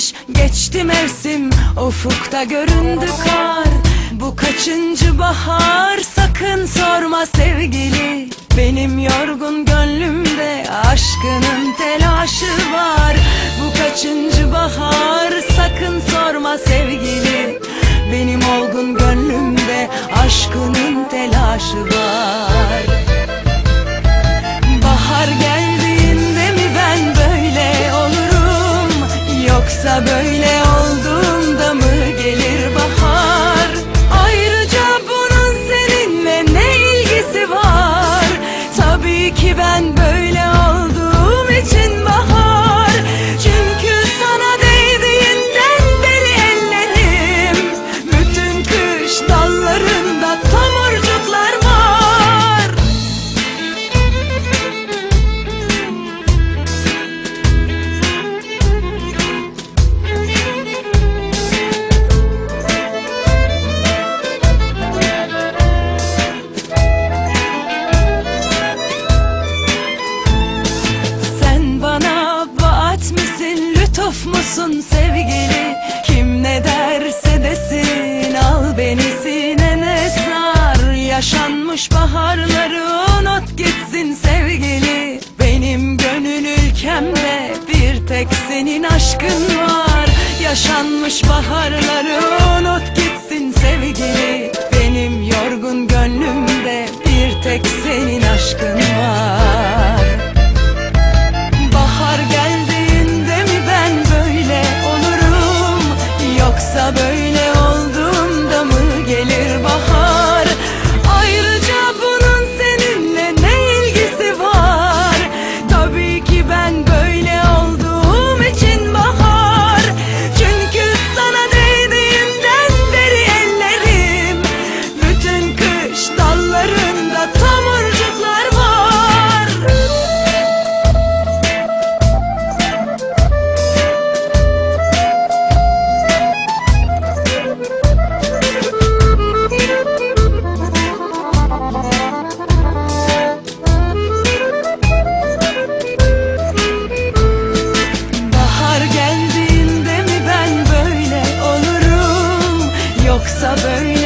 kış geçti mevsim Ufukta göründü kar. Bu kaçıncı bahar? Sakın sorma sevgili. Benim yorgun gönlümde Aşkının telaşı var. Bu kaçıncı bahar? Sakın sorma sevgili. Benim olgun gönlümde Aşkının telaşı var. olsun sevgili Kim ne derse desin. Al beni sinene sar Yaşanmış baharları unut gitsin sevgili. Benim gönül ülkemde bir tek senin aşkın var. Yaşanmış baharları unut suburbs.